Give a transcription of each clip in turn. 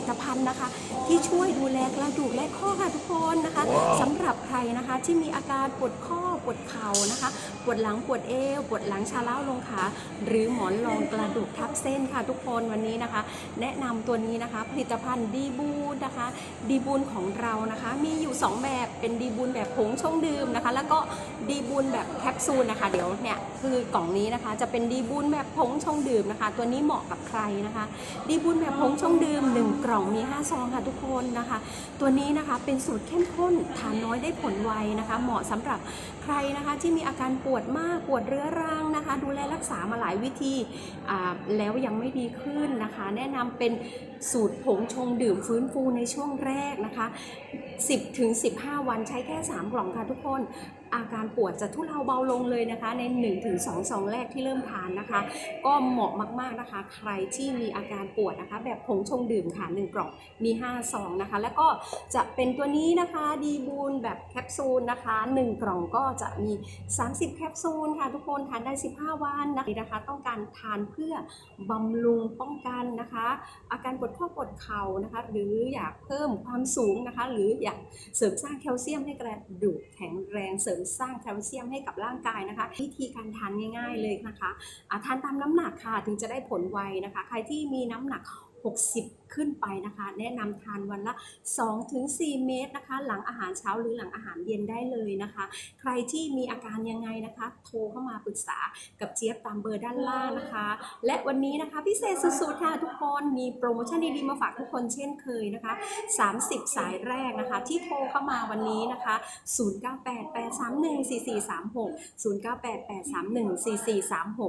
ลิตภัณฑ์นะคะ ที่ช่วยดูแลกระดูกและข้อค่ะทุกคนนะคะสำหรับใครนะคะที่มีอาการปวดข้อปวดเข่านะคะ ปวดหลังปวดเอวปวดหลังชาเล้าลงขาหรือหมอนรองกระดูกทับเส้นค่ะทุกคนวันนี้นะคะ แนะนำตัวนี้นะคะ ผลิตภัณฑ์ดีบูนนะคะดีบูนของเรานะคะ มีอยู่ 2 แบบเป็นดีบูนแบบผงชงดื่มนะคะ แล้วก็ดีบูนแบบแคปซูลนะคะ เดี๋ยวเนี่ยคือกล่องนี้นะคะ จะเป็นดีบูนแบบผงชงดื่มนะคะ ตัวนี้เหมาะกับใครนะคะ ดีบุญแบบผงชงดื่ม1ก ล่องมี5ซองค่ะทุกคนนะคะ ตัวนี้นะคะเป็นสูตรเข้มข้นทานน้อยได้ผลไวนะคะ เหมาะสำหรับใครนะคะที่มีอาการปวดมากปวดเรื้อรังนะคะ ดูแลรักษามาหลายวิธีแล้วยังไม่ดีขึ้นนะคะ แนะนำเป็นสูตรผงชงดื่มฟื้นฟูในช่วงแรกนะคะ 10ถึง15 วันใช้แค่ 3 กล่องค่ะทุกคน อาการปวดจะทุเลาเบาลงเลยนะคะ ใน 1-2 ซองแรกที่เริ่มทานนะคะ ก็เหมาะมากๆนะคะ ใครที่มีอาการปวดนะคะ แบบผงชงดื่มค่ะ1กล่องมี 5 ซองนะคะ แล้วก็จะเป็นตัวนี้นะคะดีบูนแบบแคปซูลนะคะ 1 กล่องก็จะมี 30 แคปซูลค่ะทุกคนทานได้ 15 วันนะคะ ต้องการทานเพื่อบำรุงป้องกันนะคะ อาการปวดข้อปวดเข่านะคะ หรืออยากเพิ่มความสูงนะคะ หรืออยากเสริมสร้างแคลเซียมให้กระดูกแข็งแรงเสริมสร้างแคลเซียมให้กับร่างกายนะคะ วิธีการทานง่าย ๆเลยนะคะะทานตามน้ำหนักค่ะถึงจะได้ผลไวนะคะ ใครที่มีน้ำหนัก 60 ขึ้นไปนะคะ แนะนำทานวันละ 2-4 เม็ดนะคะ หลังอาหารเช้าหรือหลังอาหารเย็นได้เลยนะคะ ใครที่มีอาการยังไงนะคะ โทรเข้ามาปรึกษากับเจี๊ยบตามเบอร์ด้านล่างนะคะ และวันนี้นะคะพิเศษสุดๆค่ะทุกคนมีโปรโมชั่นดีๆมาฝากทุกคนเช่นเคยนะคะ 30 สายแรกนะคะ ที่โทรเข้ามาวันนี้นะคะ 0988314436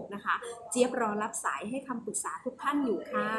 0988314436 นะคะ เจี๊ยบรอรับสายให้คำปรึกษาทุกท่านอยู่ค่ะ